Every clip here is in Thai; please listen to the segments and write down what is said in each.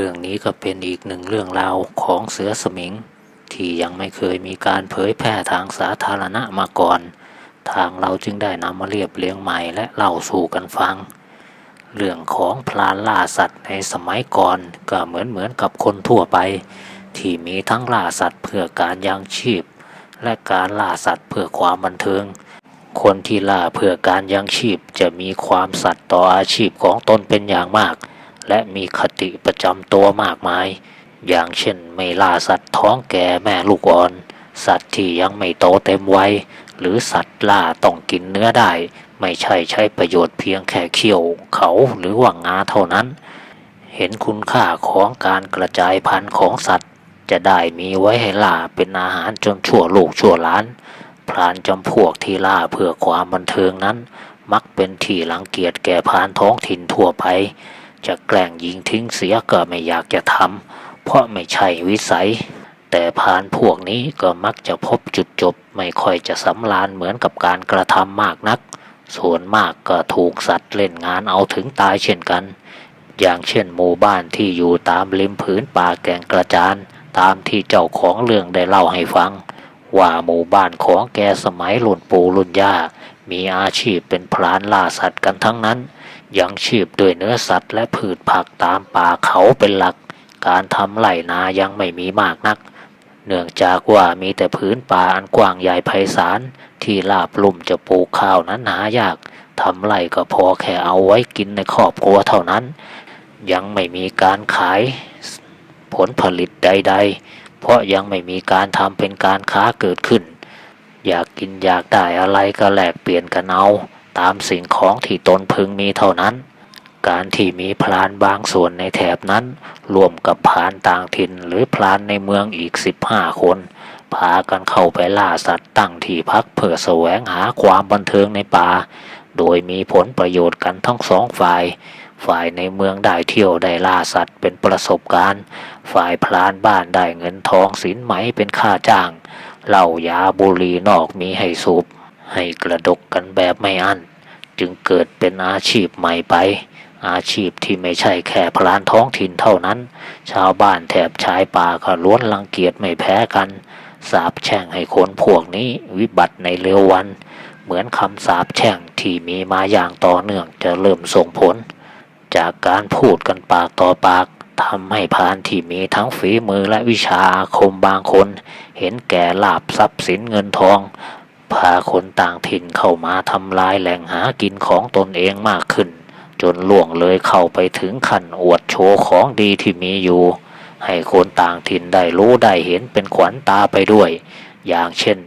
เรื่องนี้ก็เป็นอีกหนึ่งเรื่องราวของเสือสมิง ที่ยังไม่เคยมีการเผยแพร่ทางสาธารณะมาก่อน ทางเราจึงได้นำมาเรียบเรียงใหม่และเล่าสู่กันฟัง เรื่องของพลานล่าสัตว์ในสมัยก่อนก็เหมือนเหมือนกับคนทั่วไป ที่มีทั้งล่าสัตว์เพื่อการยังชีพ และการล่าสัตว์เพื่อความบันเทิง คนที่ล่าเพื่อการยังชีพจะมีความสัตย์ต่ออาชีพของตนเป็นอย่างมาก และมีคติประจำตัวมากมาย อย่างเช่นไม่ล่าสัตว์ท้องแก่แม่ลูกอ่อน สัตว์ที่ยังไม่โตเต็มวัยหรือสัตว์ล่าต้องกินเนื้อได้ ไม่ใช่ใช้ประโยชน์เพียงแค่เขี้ยวเขาหรือว่างงาเท่านั้น เห็นคุณค่าของการกระจายพันธุ์ของสัตว์ จะได้มีไว้ให้ล่าเป็นอาหารจนชั่วลูกชั่วหลาน พรานจำพวกที่ล่าเพื่อความบันเทิงนั้น มักเป็นที่รังเกียจแก่พานท้องถิ่นทั่วไป จะแกล้งยิงทิ้งเสียก็ไม่อยากจะทำเพราะไม่ใช่วิสัย แต่พานพวกนี้ก็มักจะพบจุดจบ ไม่ค่อยจะสำราญเหมือนกับการกระทำมากนัก ส่วนมากก็ถูกสัตว์เล่นงานเอาถึงตายเช่นกัน อย่างเช่นหมู่บ้านที่อยู่ตามริมผืนป่าแก่งกระจานตามที่เจ้าของเรื่องได้เล่าให้ฟัง ว่าหมู่บ้านของแกสมัยรุ่นปู่รุ่นย่า มีอาชีพเป็นพรานล่าสัตว์กันทั้งนั้น ยังชีพด้วยเนื้อสัตว์และพืชผักตามป่าเขาเป็นหลัก การทำไร่นายังไม่มีมากนัก เนื่องจากว่ามีแต่พื้นป่าอันกว้างใหญ่ไพศาลที่ลาบลุ่มจะปลูกข้าวนั้นหายากทำไร่ก็พอแค่เอาไว้กินในครอบครัวเท่านั้น ยังไม่มีการขายผลผลิตใด ๆ เพราะยังไม่มีการทำเป็นการค้าเกิดขึ้น อยากกินอยากได้อะไรก็แลกเปลี่ยนกันเอาตามสิ่งของที่ตนพึงมีเท่านั้น การที่มีพลานบางส่วนในแถบนั้นรวมกับพลานต่างถิ่นหรือพลานในเมืองอีกสิบห้าคน พากันเข้าไปล่าสัตว์ตั้งที่พักเพื่อแสวงหาความบันเทิงในป่า โดยมีผลประโยชน์กันทั้งสองฝ่ายฝ่ายในเมืองได้เที่ยวได้ล่าสัตว์เป็นประสบการณ์ ฝ่ายพลานบ้านได้เงินทองสินไหมเป็นค่าจ้าง เหล้ายาบุหรี่นอกมีให้สูบให้กระดกกันแบบไม่อั้น จึงเกิดเป็นอาชีพใหม่ไป อาชีพที่ไม่ใช่แค่พลานท้องถิ่นเท่านั้น ชาวบ้านแถบชายป่าก็ล้วนรังเกียจไม่แพ้กัน สาบแช่งให้คนพวกนี้วิบัติในเร็ววัน เหมือนคำสาบแช่งที่มีมาอย่างต่อเนื่องจะเริ่มส่งผล จากการพูดกันปากต่อปากทำให้พานที่มีทั้งฝีมือและวิชาอาคมบางคน เห็นแก่ลาบทรัพย์สินเงินทอง พาคนต่างถิ่นเข้ามาทำลายแหล่งหากินของตนเองมากขึ้น จนล่วงเลยเข้าไปถึงขั้นอวดโชว์ของดีที่มีอยู่ ให้คนต่างถิ่นได้รู้ได้เห็นเป็นขวัญตาไปด้วย อย่างเช่น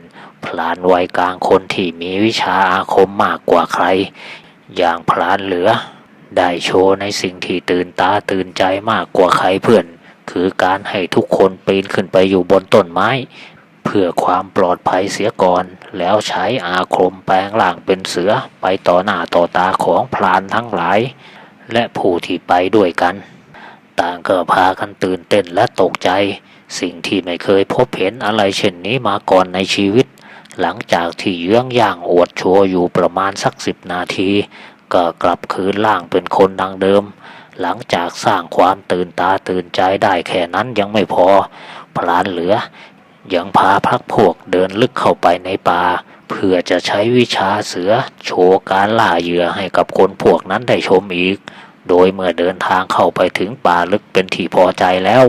พลานวัยกลางคนที่มีวิชาอาคมมากกว่าใคร อย่างพลานเหลือ ได้โชว์ในสิ่งที่ตื่นตาตื่นใจมากกว่าใครเพื่อน คือการให้ทุกคนปีนขึ้นไปอยู่บนต้นไม้ เพื่อความปลอดภัยเสียก่อน แล้วใช้อาคมแปลงร่างเป็นเสือไปต่อหน้าต่อตาของพลานทั้งหลาย และผู้ที่ไปด้วยกัน ต่างก็พากันตื่นเต้นและตกใจ สิ่งที่ไม่เคยพบเห็นอะไรเช่นนี้มาก่อนในชีวิตหลังจากที่เยื้องย่างอวดโชว์อยู่ประมาณสักสิบนาที ก็กลับคืนร่างเป็นคนดังเดิม หลังจากสร้างความตื่นตาตื่นใจได้แค่นั้นยังไม่พอ พลานเหลือ ยังพาพักพวกเดินลึกเข้าไปในป่าเพื่อจะใช้วิชาเสือโชว์การล่าเหยื่อให้กับคนพวกนั้นได้ชมอีก โดยเมื่อเดินทางเข้าไปถึงป่าลึกเป็นที่พอใจแล้ว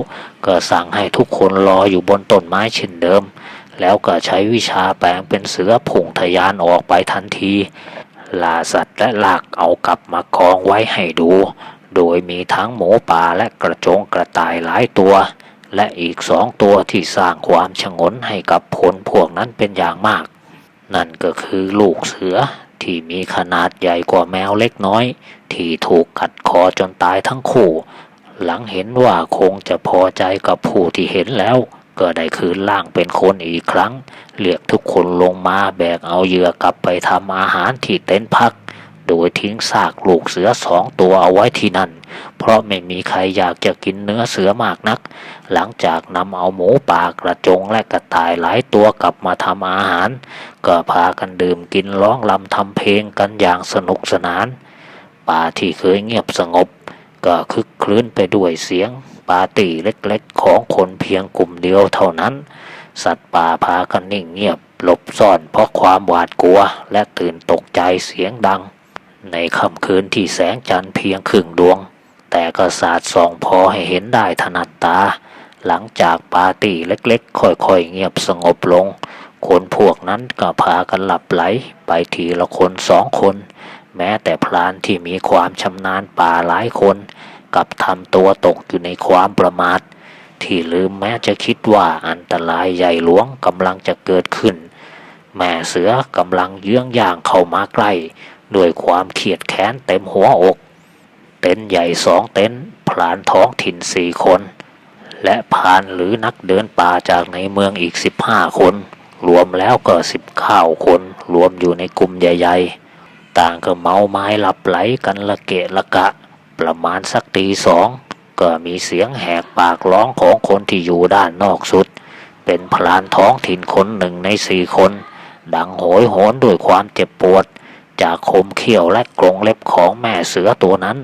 ก็สั่งให้ทุกคนรออยู่บนต้นไม้เช่นเดิม แล้วก็ใช้วิชาแปลงเป็นเสือผงทะยานออกไปทันที ล่าสัตว์และลากเอากลับมากองไว้ให้ดู โดยมีทั้งหมูป่าและกระจงกระต่ายหลายตัว และอีกสองตัวที่สร้างความชงนให้กับผลพวกนั้นเป็นอย่างมาก นั่นก็คือลูกเสือที่มีขนาดใหญ่กว่าแมวเล็กน้อย ที่ถูกกัดคอจนตายทั้งคู่ หลังเห็นว่าคงจะพอใจกับผู้ที่เห็นแล้ว ก็ได้คืนร่างเป็นคนอีกครั้ง เรียกทุกคนลงมาแบกเอาเหยื่อกลับไปทำอาหารที่เต็นท์พัก โดยทิ้งซากลูกเสือสองตัวเอาไว้ที่นั่น เพราะไม่มีใครอยากจะกินเนื้อเสือมากนัก หลังจากนำเอาหมูป่ากระจงและกระต่ายหลายตัวกลับมาทำอาหาร ก็พากันดื่มกินร้องลำทำเพลงกันอย่างสนุกสนาน ป่าที่เคยเงียบสงบ ก็คึกคลื้นไปด้วยเสียง ปาร์ตี้เล็กๆ ของคนเพียงกลุ่มเดียวเท่านั้น สัตว์ป่าพากันนิ่งเงียบ หลบซ่อนเพราะความหวาดกลัว และตื่นตกใจเสียงดัง ในค่ำคืนที่แสงจันทร์เพียงครึ่งดวง แต่ก็สาดส่องพอให้เห็นได้ถนัดตา หลังจากปาร์ตี้เล็กๆ ค่อยๆ เงียบสงบลง คนพวกนั้นก็พากันหลับไหลไปทีละคนสองคน แม้แต่พรานที่มีความชำนาญป่าหลายคน กับทำตัวตกอยู่ในความประมาท ที่ลืมแม้จะคิดว่าอันตรายใหญ่หลวงกำลังจะเกิดขึ้น แม่เสือกำลังเยื้องย่างเข้ามาใกล้ด้วยความเขียดแค้นเต็มหัวอก เต็นใหญ่สองเต็นท์พรานท้องถิ่นสี่คน และพานหรือนักเดินป่าจากในเมืองอีกสิบห้าคน รวมแล้วก็สิบข้าวคน รวมอยู่ในกลุ่มใหญ่ ๆ ต่างก็เมาไม้หลับไหลกันละเกะละกะ ประมาณสักตีสองก็มีเสียงแหกปากร้องของคนที่อยู่ด้านนอกสุด เป็นพลานท้องถิ่นคนหนึ่งในสี่คน ดังโหยโหนด้วยความเจ็บปวด จากคมเขี้ยวและกรงเล็บของแม่เสือตัวนั้น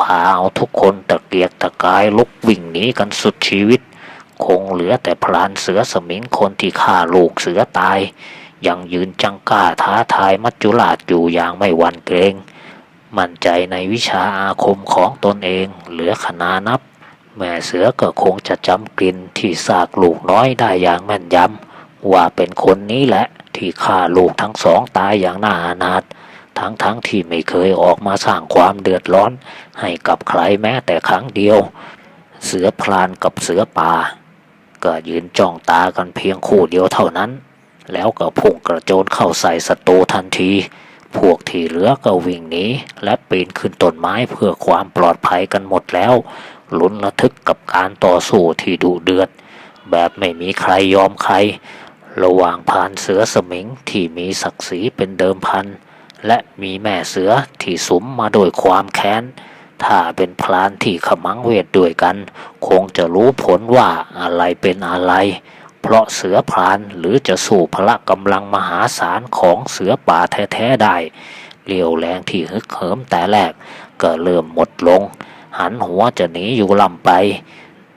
พาเอาทุกคนตะเกียกตะกายลุกวิ่งหนีกันสุดชีวิต คงเหลือแต่พลานเสือสมิงคนที่ฆ่าลูกเสือตาย ยังยืนจังกล้าท้าทายมัจจุราชอยู่อย่างไม่หวั่นเกรง มั่นใจในวิชาอาคมของตนเองเหลือขนานับ แม่เสือก็คงจะจำกลิ่นที่ซากลูกน้อยได้อย่างแม่นยำว่าเป็นคนนี้แหละที่ฆ่าลูกทั้งสองตายอย่างน่าอานาถทั้งๆทที่ไม่เคยออกมาสร้างความเดือดร้อน ให้กับใครแม้แต่ครั้งเดียว เสือพลานกับเสือป่า ก็ยืนจ้องตากันเพียงคู่เดียวเท่านั้น แล้วก็พุ่งกระโจนเข้าใส่ศัตรูทันที พวกที่เหลือก็วิ่งหนีและปีนขึ้นต้นไม้เพื่อความปลอดภัยกันหมดแล้วลุ้นระทึกกับการต่อสู้ที่ดุเดือด แบบไม่มีใครยอมใคร ระหว่างพรานเสือสมิงที่มีศักดิ์ศรีเป็นเดิมพัน และมีแม่เสือที่สมมาโดยความแค้น ถ้าเป็นพรานที่ขมังเวทด้วยกัน คงจะรู้ผลว่าอะไรเป็นอะไร เพราะเสือพรานหรือจะสู้พละกำลังมหาศาลของเสือป่าแท้ๆได้เรี่ยวแรงที่ฮึกเหิมแต่แรกก็เริ่มหมดลง หันหัวจะหนีอยู่ลำไป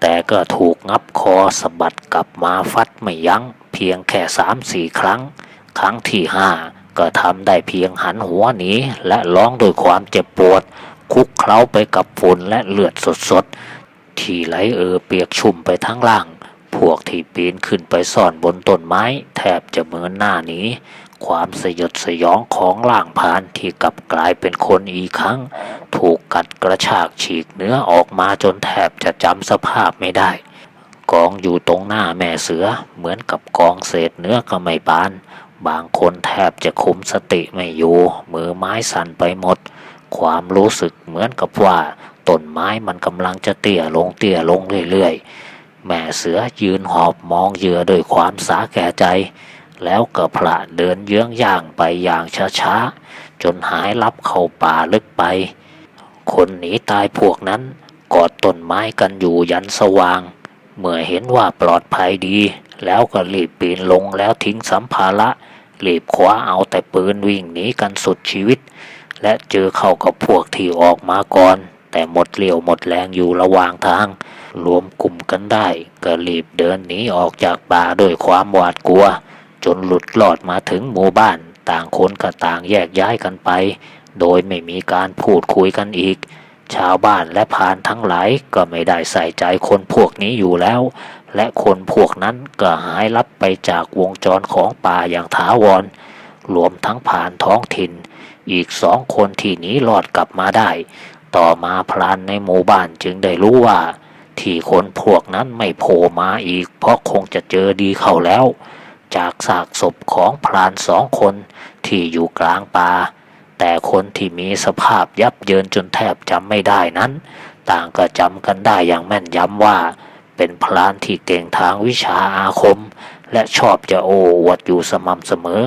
แต่ก็ถูกงับคอสะบัดกลับมาฟัดไม่ยัง้ง เพียงแค่สามสี่ครั้ง ครั้งที่ห้าก็ทำได้เพียงหันหัวหนีและร้องด้วยความเจ็บปวด คุกเคล้าไปกับฝุ่นและเลือดสดๆ ที่ไหลเออเปียกชุ่มไปทั้งล่าง พวกที่ปีนขึ้นไปซ่อนบนต้นไม้ แทบจะเหมือนหน้าหนี้ความสยดสยองของล่างพานที่กลับกลายเป็นคนอีกครั้ง ถูกกัดกระชากฉีกเนื้อออกมาจนแทบจะจำสภาพไม่ได้ กองอยู่ตรงหน้าแม่เสือเหมือนกับกองเศษเนื้อก็ไม่บาน บางคนแทบจะคุมสติไม่อยู่ มือไม้สั่นไปหมด ความรู้สึกเหมือนกับว่าต้นไม้มันกำลังจะเตี้ยลงเตี้ยลงเรื่อยๆ แม่เสือยืนหอบมองเหยื่อด้วยความสาแก่ใจ แล้วก็พระเดินเยื้องย่างไปอย่างช้าๆ จนหายลับเข้าป่าลึกไป คนหนีตายพวกนั้นกอดต้นไม้กันอยู่ยันสว่าง เมื่อเห็นว่าปลอดภัยดี แล้วก็รีบปีนลงแล้วทิ้งสัมภาระรีบคว้าเอาแต่ปืนวิ่งหนีกันสุดชีวิต และเจอเข้ากับพวกที่ออกมาก่อน แต่หมดเรี่ยวหมดแรงอยู่ระหว่างทาง รวมกลุ่มกันได้ ก็รีบเดินหนีออกจากป่าด้วยความหวาดกลัว จนหลุดหลอดมาถึงหมู่บ้าน ต่างคนก็ต่างแยกย้ายกันไป โดยไม่มีการพูดคุยกันอีก ชาวบ้านและพานทั้งหลายก็ไม่ได้ใส่ใจคนพวกนี้อยู่แล้ว และคนพวกนั้นก็หายลับไปจากวงจรของป่าอย่างถาวร รวมทั้งผ่านท้องถิ่น อีกสองคนที่หนีรอดกลับมาได้ ต่อมาพรานในหมู่บ้านจึงได้รู้ว่า ที่คนพวกนั้นไม่โผล่มาอีก เพราะคงจะเจอดีเข้าแล้ว จากซากศพของพรานสองคนที่อยู่กลางป่าแต่คนที่มีสภาพยับเยินจนแทบจำไม่ได้นั้น ต่างก็จำกันได้อย่างแม่นยำว่า เป็นพรานที่เก่งทางวิชาอาคม และชอบจะโอ้อวดอยู่สม่ำเสมอ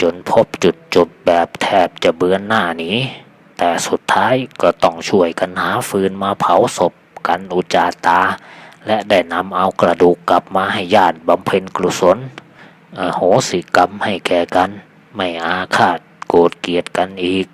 จนพบจุดจบแบบแทบจะเบือนหน้านี้ แต่สุดท้ายก็ต้องช่วยกันหาฟืนมาเผาศพ กันอุจาตา และได้นำเอากระดูกกลับมาให้ญาติบำเพ็ญกุศลโหสิกรรมให้แก่กัน ไม่อาฆาตโกรธเกลียดกันอีก